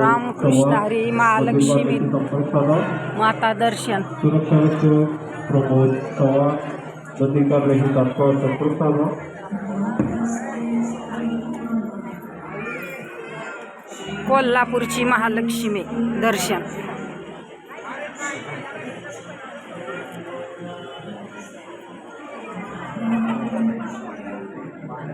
रामकृष्ण हरी महालक्ष्मी माता दर्शन। प्रमोद तात्काळ संपर्क कोल्हापूरची महालक्ष्मी दर्शन।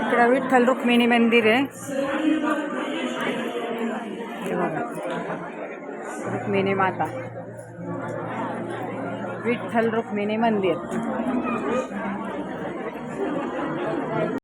इकडं विठ्ठल रुक्मिणी मंदिर हे. रुक्मिणी माता। विठ्ठल रुक्मिणी मंदिर।